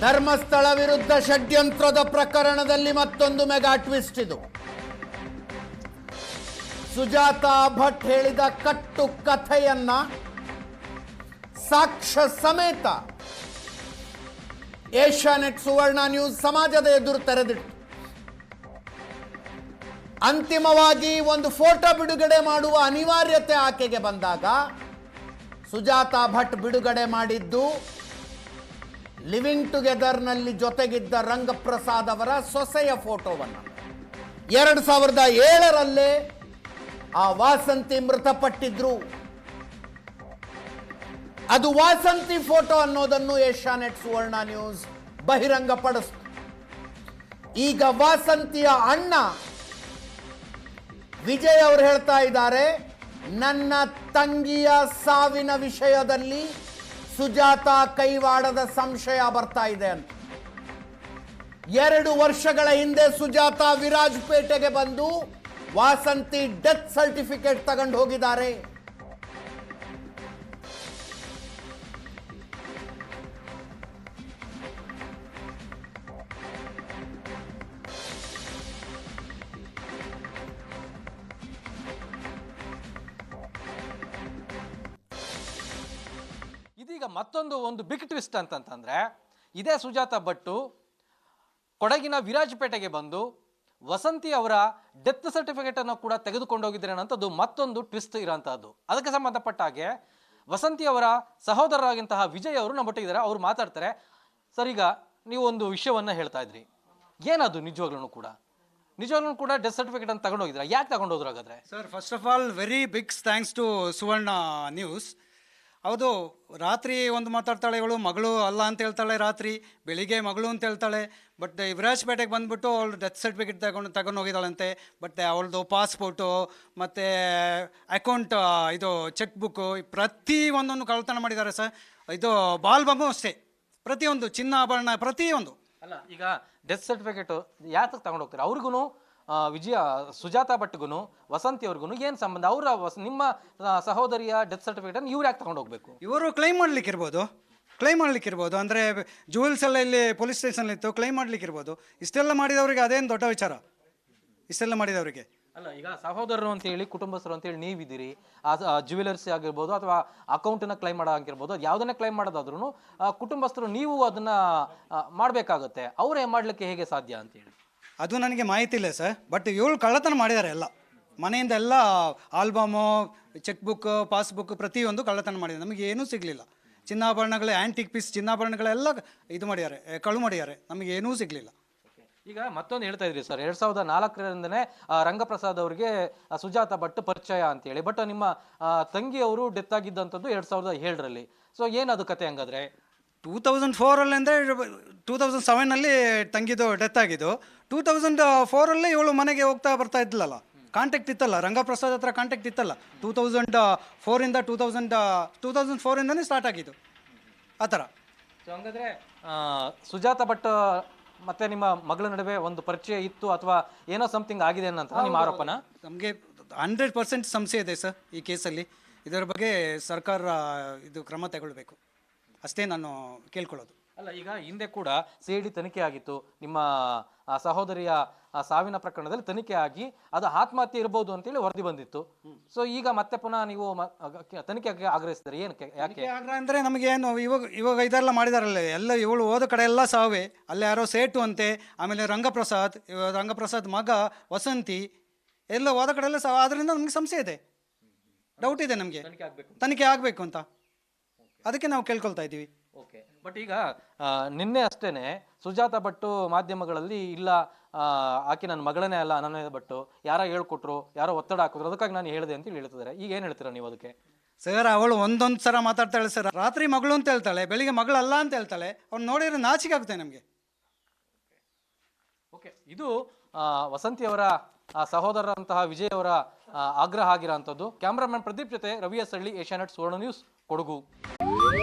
ಧರ್ಮಸ್ಥಳ ವಿರುದ್ಧ ಷಡ್ಯಂತ್ರದ ಪ್ರಕರಣದಲ್ಲಿ ಮತ್ತೊಂದು ಮೆಗಾ ಟ್ವಿಸ್ಟ್ ಇದು. ಸುಜಾತಾ ಭಟ್ ಹೇಳಿದ ಕಟ್ಟು ಕಥೆಯನ್ನ ಸಾಕ್ಷ್ಯ ಸಮೇತ ಏಷ್ಯಾನೆಟ್ ಸುವರ್ಣ ನ್ಯೂಸ್ ಸಮಾಜದ ಎದುರು ತೆರೆದಿಟ್ಟು ಅಂತಿಮವಾಗಿ ಒಂದು ಫೋಟೋ ಬಿಡುಗಡೆ ಮಾಡುವ ಅನಿವಾರ್ಯತೆ ಆಕೆಗೆ ಬಂದಾಗ ಸುಜಾತಾ ಭಟ್ ಬಿಡುಗಡೆ ಮಾಡಿದ್ದು ಲಿವಿಂಗ್ ಟುಗೆದರ್ನಲ್ಲಿ ಜೊತೆಗಿದ್ದ ರಂಗಪ್ರಸಾದ್ ಅವರ ಸೊಸೆಯ ಫೋಟೋವನ್ನು. ಎರಡು ಸಾವಿರದ ಏಳರಲ್ಲೇ ಆ ವಾಸಂತಿ ಮೃತಪಟ್ಟಿದ್ರು. ಅದು ವಾಸಂತಿ ಫೋಟೋ ಅನ್ನೋದನ್ನು ಏಷ್ಯಾನೆಟ್ ಸುವರ್ಣ ನ್ಯೂಸ್ ಬಹಿರಂಗಪಡಿಸ್ತು. ಈಗ ವಾಸಂತಿಯ ಅಣ್ಣ ವಿಜಯ್ ಅವರು ಹೇಳ್ತಾ ಇದ್ದಾರೆ, ನನ್ನ ತಂಗಿಯ ಸಾವಿನ ವಿಷಯದಲ್ಲಿ ಸುಜಾತ ಕೈವಾಡದ ಸಂಶಯ ಬರ್ತಾ ಇದೆ ಅಂತ. ಎರಡು ವರ್ಷಗಳ ಹಿಂದೆ ಸುಜಾತ ವಿರಾಜಪೇಟೆಗೆ ಬಂದು ವಾಸಂತಿ ಡೆತ್ ಸರ್ಟಿಫಿಕೇಟ್ ತಗೊಂಡು ಹೋಗಿದ್ದಾರೆ. ಮತ್ತೊಂದು ಒಂದು ಬಿಗ್ ಟ್ವಿಸ್ಟ್ ಅಂತಂತಂದರೆ, ಇದೇ ಸುಜಾತ ಭಟ್ಟು ಕೊಡಗಿನ ವಿರಾಜಪೇಟೆಗೆ ಬಂದು ವಸಂತಿ ಅವರ ಡೆತ್ ಸರ್ಟಿಫಿಕೇಟನ್ನು ಕೂಡ ತೆಗೆದುಕೊಂಡು ಹೋಗಿದ್ದಾರೆ ಅನ್ನೋಂಥದ್ದು ಮತ್ತೊಂದು ಟ್ವಿಸ್ಟ್ ಇರೋಂಥದ್ದು. ಅದಕ್ಕೆ ಸಂಬಂಧಪಟ್ಟ ಹಾಗೆ ವಸಂತಿ ಅವರ ಸಹೋದರರಾಗಿಂತಹ ವಿಜಯ್ ಅವರು ನಮ್ಮೊಟ್ಟಿಗಿದ್ದಾರೆ ಅವ್ರು ಮಾತಾಡ್ತಾರೆ, ಸರ್, ಈಗ ನೀವು ಒಂದು ವಿಷಯವನ್ನು ಹೇಳ್ತಾ ಇದ್ರಿ. ಏನದು ನಿಜವಾಗ್ಲೂ ಕೂಡ? ನಿಜವಾಗ್ಲೂ ಕೂಡ ಡೆತ್ ಸರ್ಟಿಫಿಕೇಟ್ ಅಂತ ತಗೊಂಡು ಹೋಗಿದ್ರ ಯಾಕೆ ತಗೊಂಡು ಹೋದ್ರು ಹಾಗಾದ್ರೆ? Sir first of all very big thanks to Suvarna news ಹೌದು, ರಾತ್ರಿ ಒಂದು ಮಾತಾಡ್ತಾಳೆ ಇವಳು, ಮಗಳು ಅಲ್ಲ ಅಂತ ಹೇಳ್ತಾಳೆ ರಾತ್ರಿ, ಬೆಳಿಗ್ಗೆ ಮಗಳು ಅಂತ ಹೇಳ್ತಾಳೆ ಬಟ್ ವಿರಾಜಪೇಟೆಗೆ ಬಂದುಬಿಟ್ಟು ಅವಳು ಡೆತ್ ಸರ್ಟಿಫಿಕೇಟ್ ತಗೊಂಡು ತಗೊಂಡು ಹೋಗಿದ್ದಾಳಂತೆ ಬಟ್ ಅವಳದು ಪಾಸ್ಪೋರ್ಟು ಮತ್ತು ಅಕೌಂಟ್ ಇದು ಚೆಕ್ ಬುಕ್ಕು ಪ್ರತಿ ಒಂದನ್ನು ಕಳ್ಳತನ ಮಾಡಿದ್ದಾರೆ ಸರ್. ಇದು ಬಾಲ್ ಬಮ್ಮು ಅಷ್ಟೇ, ಪ್ರತಿಯೊಂದು, ಚಿನ್ನ ಆಭರಣ ಪ್ರತಿಯೊಂದು. ಅಲ್ಲ, ಈಗ ಡೆತ್ ಸರ್ಟಿಫಿಕೇಟು ಯಾತಕ್ಕೆ ತಗೊಂಡು ಹೋಗ್ತಾರೆ? ಅವ್ರಿಗೂ ವಿಜಯ ಸುಜಾತ ಭಟ್ಗೂ ವಸಂತಿ ಅವ್ರಿಗೂ ಏನು ಸಂಬಂಧ? ಅವರ ನಿಮ್ಮ ಸಹೋದರಿಯ ಡೆತ್ ಸರ್ಟಿಫಿಕೇಟ್ ಅನ್ನು ಇವ್ರು ಯಾಕೆ ತಗೊಂಡು ಹೋಗ್ಬೇಕು? ಇವರು ಕ್ಲೈಮ್ ಮಾಡ್ಲಿಕ್ಕೆ ಇರ್ಬೋದು ಕ್ಲೈಮ್ ಮಾಡ್ಲಿಕ್ಕೆ ಇರ್ಬೋದು ಅಂದರೆ ಜುವೆಲ್ಸ್ ಎಲ್ಲ ಇಲ್ಲಿ ಪೊಲೀಸ್ ಸ್ಟೇಷನ್ ಇತ್ತು ಕ್ಲೈಮ್ ಮಾಡ್ಲಿಕ್ಕೆ ಇರ್ಬೋದು ಇಷ್ಟೆಲ್ಲ ಮಾಡಿದವರಿಗೆ ಅದೇನು ದೊಡ್ಡ ವಿಚಾರ? ಇಷ್ಟೆಲ್ಲ ಮಾಡಿದವರಿಗೆ. ಅಲ್ಲ ಈಗ ಸಹೋದರರು ಅಂತ ಹೇಳಿ ಕುಟುಂಬಸ್ಥರು ಅಂತ ಹೇಳಿ ನೀವಿದ್ದೀರಿ. ಆ ಜ್ಯುವೆಲರ್ಸ್ ಆಗಿರ್ಬೋದು ಅಥವಾ ಅಕೌಂಟನ್ನ ಕ್ಲೈಮ್ ಮಾಡೋಂಗಿರ್ಬೋದು ಅದು ಯಾವುದನ್ನೇ ಕ್ಲೈಮ್ ಮಾಡೋದಾದ್ರೂ ಕುಟುಂಬಸ್ಥರು ನೀವು ಅದನ್ನ ಮಾಡಬೇಕಾಗುತ್ತೆ. ಅವರೇ ಮಾಡ್ಲಿಕ್ಕೆ ಹೇಗೆ ಸಾಧ್ಯ ಅಂತ ಹೇಳಿ. ಅದು ನನಗೆ ಮಾಹಿತಿ ಇಲ್ಲ ಸರ್. ಬಟ್ ಏಳು ಕಳ್ಳತನ ಮಾಡಿದ್ದಾರೆ ಎಲ್ಲ. ಮನೆಯಿಂದ ಎಲ್ಲ ಆಲ್ಬಮು ಚೆಕ್ ಬುಕ್ ಪಾಸ್ಬುಕ್ ಪ್ರತಿಯೊಂದು ಕಳ್ಳತನ ಮಾಡಿದ್ದಾರೆ ನಮಗೆ ಏನೂ ಸಿಗಲಿಲ್ಲ. ಚಿನ್ನಾಭರಣಗಳು ಆ್ಯಂಟಿಕ್ ಪೀಸ್ ಚಿನ್ನಾಭರಣಗಳೆಲ್ಲ ಇದು ಮಾಡಿದ್ದಾರೆ ಕಳು ಮಾಡಿದ್ದಾರೆ. ನಮಗೆ ಏನೂ ಸಿಗಲಿಲ್ಲ. ಈಗ ಮತ್ತೊಂದು ಹೇಳ್ತಾ ಇದ್ರಿ ಸರ್. ಎರಡ್ ಸಾವಿರದ ನಾಲ್ಕರಿಂದನೇ ರಂಗಪ್ರಸಾದ್ ಅವರಿಗೆ ಸುಜಾತ ಭಟ್ ಪರಿಚಯ ಅಂತ ಹೇಳಿ ಬಟ್ ನಿಮ್ಮ ತಂಗಿ ತಂಗಿಯವರು ಡೆತ್ ಆಗಿದ್ದಂಥದ್ದು ಎರಡ್ ಸಾವಿರದ ಏಳರಲ್ಲಿ. ಸೊ ಏನದು ಕತೆ ಹಂಗಾದ್ರೆ? ಟೂ ತೌಸಂಡ್ ಫೋರಲ್ಲಿ ಅಂದರೆ ಟೂ ತೌಸಂಡ್ ಸೆವೆನಲ್ಲಿ ತಂಗಿದು ಡೆತ್ ಆಗಿದ್ದು ಟೂ ತೌಸಂಡ್ ಫೋರಲ್ಲಿ ಇವಳು ಮನೆಗೆ ಹೋಗ್ತಾ ಬರ್ತಾ ಇದ್ಲಲ್ಲ. ಕಾಂಟ್ಯಾಕ್ಟ್ ಇತ್ತಲ್ಲ ರಂಗಪ್ರಸಾದ್ ಹತ್ರ ಕಾಂಟ್ಯಾಕ್ಟ್ ಇತ್ತಲ್ಲ. ಟೂ ತೌಸಂಡ್ ಫೋರಿಂದ ಟೂ ತೌಸಂಡ್ ಟೂ ತೌಸಂಡ್ ಫೋರಿಂದನೇ ಸ್ಟಾರ್ಟ್ ಆಗಿದ್ದು. ಆ ಥರ. ಸೊ ಹಂಗಾದ್ರೆ ಸುಜಾತ ಭಟ್ ಮತ್ತೆ ನಿಮ್ಮ ಮಗಳ ನಡುವೆ ಒಂದು ಪರಿಚಯ ಇತ್ತು ಅಥವಾ ಏನೋ ಸಮಥಿಂಗ್ ಆಗಿದೆ ಅನ್ನೋ ನಿಮ್ಮ ಆರೋಪನ? ನಮಗೆ ಹಂಡ್ರೆಡ್ ಪರ್ಸೆಂಟ್ ಸಂಶಯ ಇದೆ ಸರ್ ಈ ಕೇಸಲ್ಲಿ ಇದರ ಬಗ್ಗೆ ಸರ್ಕಾರ ಇದು ಕ್ರಮ ತಗೊಳ್ಬೇಕು. ಅಷ್ಟೇ ನಾನು ಕೇಳ್ಕೊಳ್ಳೋದು. ಅಲ್ಲ ಈಗ ಹಿಂದೆ ಕೂಡ ಸಿ ಡಿ ತನಿಖೆ ಆಗಿತ್ತು. ನಿಮ್ಮ ಆ, ಸಹೋದರಿಯ ಆ, ಸಾವಿನ ಪ್ರಕರಣದಲ್ಲಿ ತನಿಖೆ ಆಗಿ ಅದು ಆತ್ಮಹತ್ಯೆ ಇರಬಹುದು ಅಂತೇಳಿ ವರದಿ ಬಂದಿತ್ತು. ಸೊ ಈಗ ಮತ್ತೆ ಪುನಃ ನೀವು ಮ- ಅಗ- ತನಿಖೆಗೆ ಆಗ್ರಹಿಸಿದ್ರೆ. ಏನು ಯಾಕೆ? ಆಗ್ರಹ ಅಂದರೆ ನಮಗೇನು ಇವಾಗ ಇವಾಗ ಇದೆಲ್ಲ ಮಾಡಿದಾರಲ್ಲ ಎಲ್ಲ ಇವಳು ಹೋದ ಕಡೆ ಎಲ್ಲ ಸಾವೆ. ಅಲ್ಲಿ ಯಾರೋ ಸೇಟು ಅಂತೆ ಆಮೇಲೆ ರಂಗಪ್ರಸಾದ್ ಇವ ರಂಗಪ್ರಸಾದ್ ಮಗ ವಸಂತಿ ಎಲ್ಲ ಹೋದ ಕಡೆ ಎಲ್ಲ ಸಾವು. ಅದರಿಂದ ನಮಗೆ ಸಂಶಯ ಇದೆ. ಡೌಟ್ ಇದೆ ನಮಗೆ. ತನಿಖೆ ಆಗ್ಬೇಕು ತನಿಖೆ ಆಗಬೇಕು ಅಂತ. ಅದಕ್ಕೆ ನಾವು ಕೇಳ್ಕೊಳ್ತಾ ಇದ್ದೀವಿ. ಓಕೆ. ಬಟ್ ಈಗ ಆ, ನಿನ್ನೆ ಅಷ್ಟೇನೆ ಸುಜಾತ ಭಟ್ಟು ಮಾಧ್ಯಮಗಳಲ್ಲಿ ಇಲ್ಲ ಆ, ಆಕೆ ನನ್ನ ಮಗಳನೇ ಅಲ್ಲ ಅನನ್ಯ ಭಟ್ಟು ಯಾರೋ ಹೇಳ್ಕೊಟ್ರು ಯಾರೋ ಒತ್ತಡ ಹಾಕಿದ್ರು ಅದಕ್ಕಾಗಿ ನಾನು ಹೇಳಿದೆ ಅಂತ ಹೇಳಿ ಹೇಳ್ತಿದ್ದಾರೆ. ಈಗ ಏನು ಹೇಳ್ತೀರಾ ನೀವು ಅದಕ್ಕೆ? ಸರ್ ಅವಳು ಒಂದೊಂದು ಸಲ ಮಾತಾಡ್ತಾಳೆ ಸರ್. ರಾತ್ರಿ ಮಗಳು ಅಂತ ಹೇಳ್ತಾಳೆ ಬೆಳಿಗ್ಗೆ ಮಗಳಲ್ಲ ಅಂತ ಹೇಳ್ತಾಳೆ ಅವ್ನು ನೋಡಿದ್ರೆ ನಾಚಿಕೆ ಆಗುತ್ತೆ ನಮಗೆ. ಓಕೆ. ಇದು ಆ, ವಸಂತಿಯವರ ಆ, ಸಹೋದರರಂತಹ ವಿಜಯ್ ಅವರ ಆ, ಆಗ್ರಹ ಆಗಿರೋಂಥದ್ದು ಕ್ಯಾಮ್ರಾಮನ್ ಪ್ರದೀಪ್ ಜೊತೆ ರವಿ ಎಸ್ ಹಳ್ಳಿ ಏಷ್ಯಾನೆಟ್ ಸುವರ್ಣ ನ್ಯೂಸ್ ಕೊಡಗು.